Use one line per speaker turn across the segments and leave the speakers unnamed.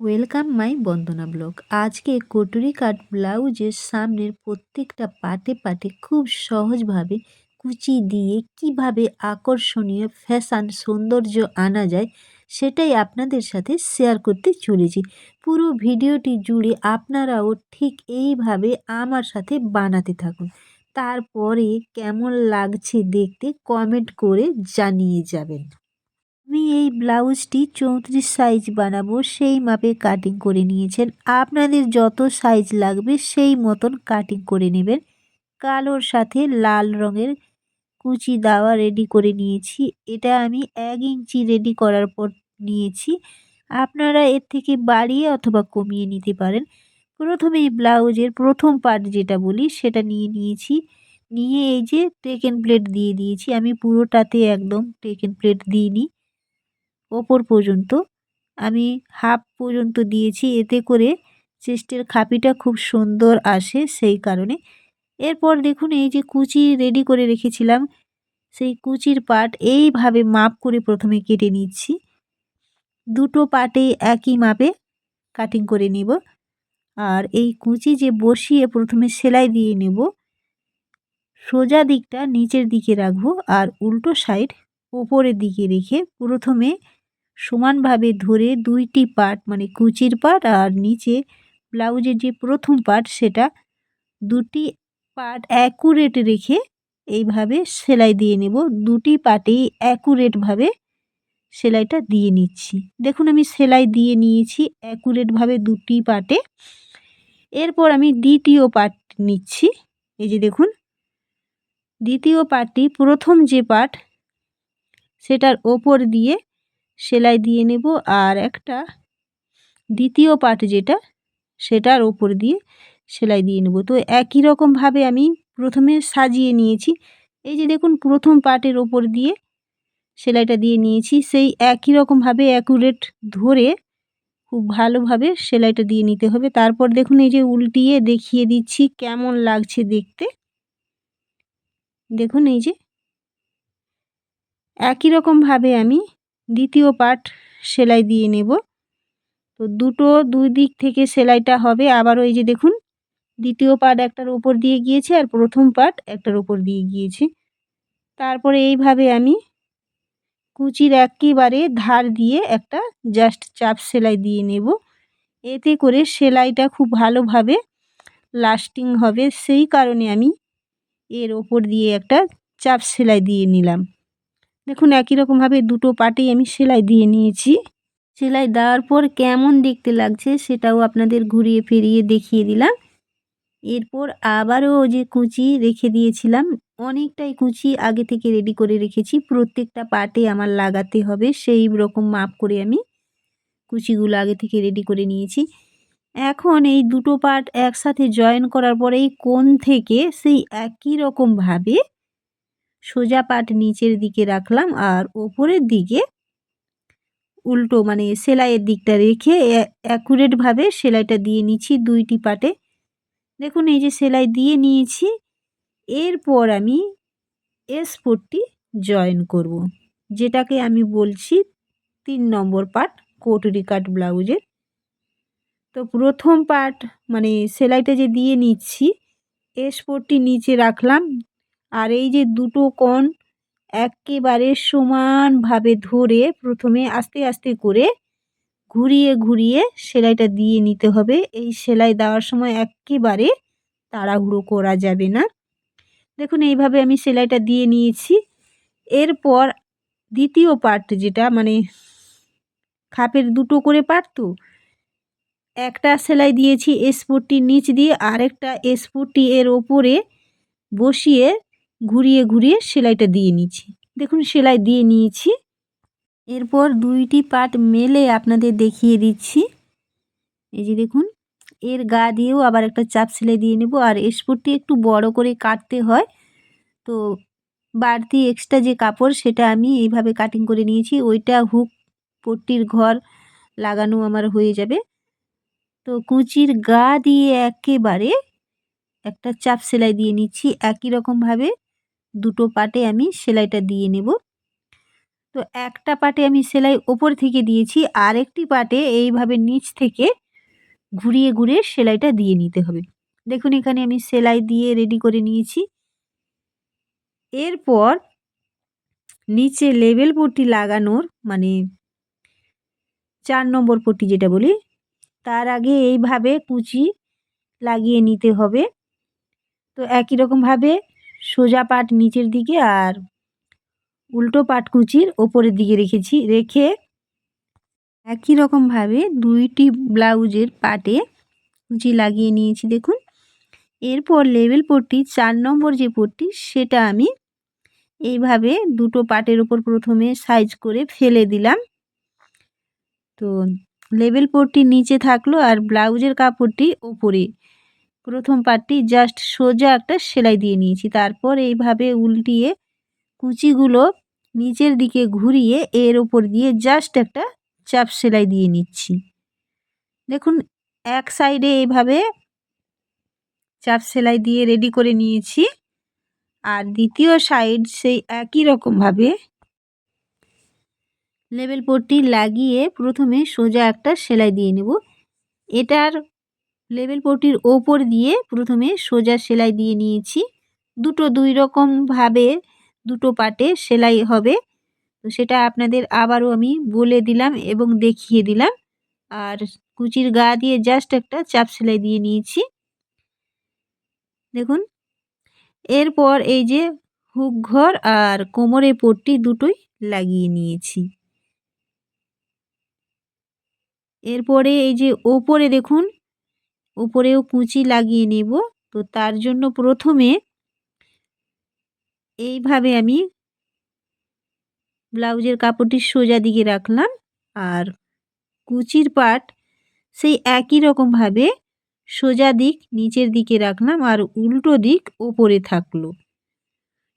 Welcome my Bandana blog আজকে কটুরি কাট ব্লাউজের সামনের প্রত্যেকটা পাটে পাটে খুব সহজভাবে কুচি দিয়ে কীভাবে আকর্ষণীয় ফ্যাশান সৌন্দর্য আনা যায় সেটাই আপনাদের সাথে শেয়ার করতে চলেছি। পুরো ভিডিওটি জুড়ে আপনারাও ঠিক এইভাবে আমার সাথে বানাতে থাকুন। তারপরে কেমন লাগছে দেখতে কমেন্ট করে জানিয়ে যাবেন। আমি এই ব্লাউজটি চৌত্রিশ সাইজ বানাবো, সেই মাপে কাটিং করে নিয়েছেন। আপনাদের যত সাইজ লাগবে, সেই মতন কাটিং করে নেবেন। কালোর সাথে লাল রঙের কুচি দেওয়া রেডি করে নিয়েছি। এটা আমি এক ইঞ্চি রেডি করার পর নিয়েছি। আপনারা এর থেকে বাড়িয়ে অথবা কমিয়ে নিতে পারেন। প্রথমে ব্লাউজের প্রথম পার্ট যেটা বলি, সেটা নিয়ে নিয়েছি। নিয়ে এই যে টেকেন প্লেট দিয়ে দিয়েছি। আমি পুরোটাতে একদম টেকেন প্লেট দিইনি। ওপর পর্যন্ত। আমি হাফ পর্যন্ত দিয়েছি, এতে করে চেস্টের খাপিটা খুব সুন্দর আসে সেই কারণে। এরপর দেখুন, এই যে কুচি রেডি করে রেখেছিলাম, সেই কুচির পাট এইভাবে মাপ করে প্রথমে কেটে নিচ্ছি। দুটো পাটেই একই মাপে কাটিং করে নিব। আর এই কুচি যে বসিয়ে প্রথমে সেলাই দিয়ে নেব, সোজা দিকটা নিচের দিকে রাখব আর উল্টো সাইড ওপরের দিকে রেখে প্রথমে সমানভাবে ধরে দুইটি পার্ট মানে কুচির পার্ট আর নিচে ব্লাউজের যে প্রথম পার্ট সেটা দুটি পার্ট অ্যাকুরেট রেখে এইভাবে সেলাই দিয়ে নেব। দুটি পার্টেই অ্যাকুরেটভাবে সেলাইটা দিয়ে নিচ্ছি। দেখুন আমি সেলাই দিয়ে নিয়েছি অ্যাকুরেটভাবে দুটি পার্টে। এরপর আমি দ্বিতীয় পার্ট নিচ্ছি। এই যে দেখুন, দ্বিতীয় পার্টটি প্রথম যে পার্ট সেটার ওপর দিয়ে সেলাই দিয়ে নেব আর একটা দ্বিতীয় পার্ট যেটা, সেটার ওপর দিয়ে সেলাই দিয়ে নেব। তো একই রকমভাবে আমি প্রথমে সাজিয়ে নিয়েছি। এই যে দেখুন, প্রথম পার্টের ওপর দিয়ে সেলাইটা দিয়ে নিয়েছি। সেই একই রকমভাবে অ্যাকুরেট ধরে খুব ভালোভাবে সেলাইটা দিয়ে নিতে হবে। তারপর দেখুন, এই যে উল্টিয়ে দেখিয়ে দিচ্ছি, কেমন লাগছে দেখতে। দেখুন, এই যে একই রকমভাবে আমি দ্বিতীয় পার্ট সেলাই দিয়ে নেব। তো দুটো, দুই দিক থেকে সেলাইটা হবে। আবার ওই যে দেখুন, দ্বিতীয় পার্ট একটার ওপর দিয়ে গিয়েছে আর প্রথম পার্ট একটার ওপর দিয়ে গিয়েছে। তারপরে এইভাবে আমি কুচির একেবারে ধার দিয়ে একটা জাস্ট চাপ সেলাই দিয়ে নেব। এতে করে সেলাইটা খুব ভালোভাবে লাস্টিং হবে। সেই কারণে আমি এর ওপর দিয়ে একটা চাপ সেলাই দিয়ে নিলাম। দেখুন, একই রকমভাবে দুটো পাটেই আমি সেলাই দিয়ে নিয়েছি। সেলাই দেওয়ার পর কেমন দেখতে লাগছে সেটাও আপনাদের ঘুরিয়ে ফিরিয়ে দেখিয়ে দিলাম। এরপর আবারও যে কুচি রেখে দিয়েছিলাম। অনেকটাই কুচি আগে থেকে রেডি করে রেখেছি। প্রত্যেকটা পাটে আমার লাগাতে হবে। সেই রকম মাপ করে আমি কুচিগুলো আগে থেকে রেডি করে নিয়েছি। এখন এই দুটো পার্ট একসাথে জয়েন করার পরে এই থেকে সেই একই রকমভাবে সোজা পাট নিচের দিকে রাখলাম আর ওপরের দিকে উল্টো মানে সেলাইয়ের দিকটা রেখে অ্যাকুরেটভাবে সেলাইটা দিয়ে নিচ্ছি দুইটি পাটে। দেখুন, এই যে সেলাই দিয়ে নিয়েছি। এরপর আমি এসপোর্টটি জয়েন করব। যেটাকে আমি বলছি তিন নম্বর পার্ট কোটরি কাট ব্লাউজের। তো প্রথম পার্ট মানে সেলাইটা যে দিয়ে নিচ্ছি এসপোর্টটি নিচে রাখলাম। আর এই যে দুটো কোণ একেবারে সমানভাবে ধরে প্রথমে আস্তে আস্তে করে ঘুরিয়ে ঘুরিয়ে সেলাইটা দিয়ে নিতে হবে। এই সেলাই দেওয়ার সময় একেবারে তাড়াহুড়ো করা যাবে না। দেখুন, এইভাবে আমি সেলাইটা দিয়ে নিয়েছি। এরপর দ্বিতীয় পার্ট যেটা মানে খাপের দুটো করে পার্ট তো, একটা সেলাই দিয়েছি এসপুরটির নিচ দিয়ে, আরেকটা এসপুরটি এর ওপরে বসিয়ে ঘুরিয়ে ঘুরিয়ে সেলাইটা দিয়ে নিচ্ছি। দেখুন, সেলাই দিয়ে নিয়েছি। এরপর দুইটি পাট মেলে আপনাদের দেখিয়ে দিচ্ছি। এই যে দেখুন, এর গা দিয়েও আবার একটা চাপ সেলাই দিয়ে নেব। আর স্পুটটি একটু বড় করে কাটতে হয়, তো বাড়তি এক্সট্রা যে কাপড় সেটা আমি এইভাবে কাটিং করে নিয়েছি। ওইটা হুক পট্টির ঘর লাগানো আমার হয়ে যাবে। তো কুচির গা দিয়ে একেবারে একটা চাপ সেলাই দিয়ে নিচ্ছি। একই রকমভাবে দুটো পাটে আমি সেলাইটা দিয়ে নেব। তো একটা পাটে আমি সেলাই ওপর থেকে দিয়েছি আর একটি পাটে এইভাবে নিচ থেকে ঘুরিয়ে ঘুরিয়ে সেলাইটা দিয়ে নিতে হবে। দেখুন, এখানে আমি সেলাই দিয়ে রেডি করে নিয়েছি। এরপর নিচে লেবেল পট্টি লাগানোর মানে চার নম্বর পট্টি যেটা বলি, তার আগে এইভাবে কুচি লাগিয়ে নিতে হবে। তো একই রকমভাবে সোজা পাট নিচের দিকে আর উল্টো পাট কুচির ওপরের দিকে রেখেছি। রেখে একই রকমভাবে দুইটি ব্লাউজের পাটে কুচি লাগিয়ে নিয়েছি, দেখুন। এরপর লেবেল পট্টি, চার নম্বর যে পট্টি, সেটা আমি এইভাবে দুটো পাটের ওপর প্রথমে সাইজ করে ফেলে দিলাম। তো লেবেল পট্টি নিচে থাকল আর ব্লাউজের কাপড়টি ওপরে প্রথম পাটটি জাস্ট সোজা একটা সেলাই দিয়ে নিয়েছি। তারপর এইভাবে উল্টিয়ে কুচিগুলো নিচের দিকে ঘুরিয়ে এর ওপর দিয়ে জাস্ট একটা চাপ সেলাই দিয়ে নিচ্ছি। দেখুন, এক সাইডে এইভাবে চাপ সেলাই দিয়ে রেডি করে নিয়েছি আর দ্বিতীয় সাইড সেই একই রকমভাবে লেবেল পট্টি লাগিয়ে প্রথমে সোজা একটা সেলাই দিয়ে নেব। এটার লেবেল পট্টির ওপর দিয়ে প্রথমে সোজা সেলাই দিয়ে নিয়েছি। দুটো দুই রকমভাবে দুটো পাটে সেলাই হবে। তো সেটা আপনাদের আবারও আমি বলে দিলাম এবং দেখিয়ে দিলাম। আর কুচির গা দিয়ে জাস্ট একটা চাপ সেলাই দিয়ে নিয়েছি। দেখুন, এরপর এই যে হুক ঘর আর কোমরে পট্টি দুটোই লাগিয়ে নিয়েছি। এরপরে এই যে ওপরে দেখুন ওপরেও কুচি লাগিয়ে নেব। তো তার জন্য প্রথমে এইভাবে আমি ব্লাউজের কাপড়টি সোজা দিকে রাখলাম আর কুচির পাট সেই একই রকমভাবে সোজা দিক নিচের দিকে রাখলাম আর উল্টো দিক ওপরে থাকল।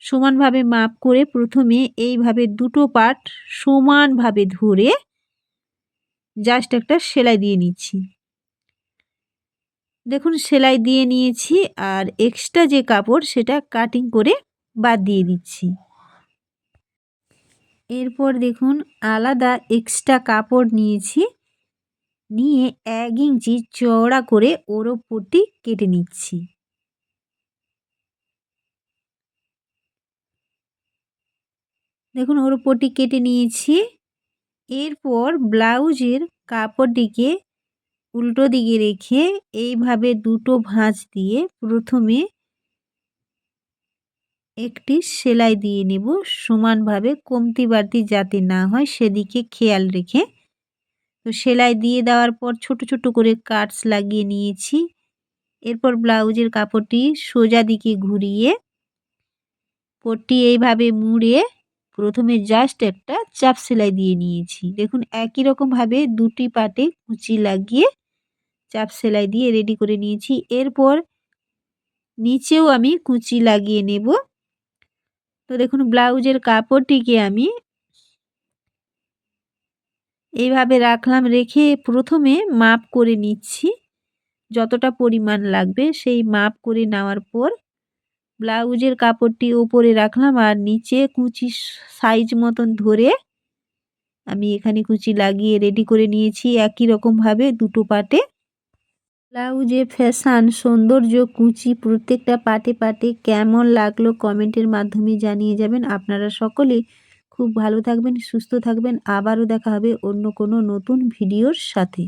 সমানভাবে মাপ করে প্রথমে এইভাবে দুটো পাট সমানভাবে ধরে জাস্ট একটা সেলাই দিয়ে নিচ্ছি। দেখুন, সেলাই দিয়ে নিয়েছি আর এক্সট্রা যে কাপড় সেটা কাটিং করে বাদ দিয়ে দিচ্ছি। এরপর দেখুন, আলাদা এক্সট্রা কাপড় নিয়েছি, নিয়ে এক ইঞ্চি চওড়া করে ওর ওপরটি কেটে নিচ্ছি। দেখুন, ওর ওপরটি কেটে নিয়েছি। এরপর ব্লাউজের কাপড়টিকে উল্টো দিকে রেখে এইভাবে দুটো ভাঁজ দিয়ে প্রথমে একটি সেলাই দিয়ে নেব। সমানভাবে কমতি বাড়তি যাতে না হয় সেদিকে খেয়াল রেখে। তো সেলাই দিয়ে দেওয়ার পর ছোট ছোট করে কাটস লাগিয়ে নিয়েছি। এরপর ব্লাউজের কাপড়টি সোজা দিকে ঘুরিয়ে, পট্টি এইভাবে মুড়ে প্রথমে জাস্ট একটা চাপ সেলাই দিয়ে নিয়েছি। দেখুন, একই রকমভাবে দুটি পাটে কুচি লাগিয়ে চাপ সেলাই দিয়ে রেডি করে নিয়েছি। এরপর নিচেও আমি কুচি লাগিয়ে নেব। তো দেখুন, ব্লাউজের কাপড়টিকে আমি এইভাবে রাখলাম, রেখে প্রথমে মাপ করে নিচ্ছি। যতটা পরিমাণ লাগবে সেই মাপ করে নেওয়ার পর ব্লাউজের কাপড়টি ওপরে রাখলাম আর নিচে কুচি সাইজ মতন ধরে আমি এখানে কুচি লাগিয়ে রেডি করে নিয়েছি একই রকমভাবে দুটো পাটে। ব্লাউজে ফ্যাশান সৌন্দর্য, কুচি প্রত্যেকটা পাটে পাটে কেমন লাগল কমেন্টের মাধ্যমে জানিয়ে যাবেন। আপনারা সকলে খুব ভালো থাকবেন, সুস্থ থাকবেন। আবারও দেখা হবে অন্য কোনো নতুন ভিডিওর সাথে।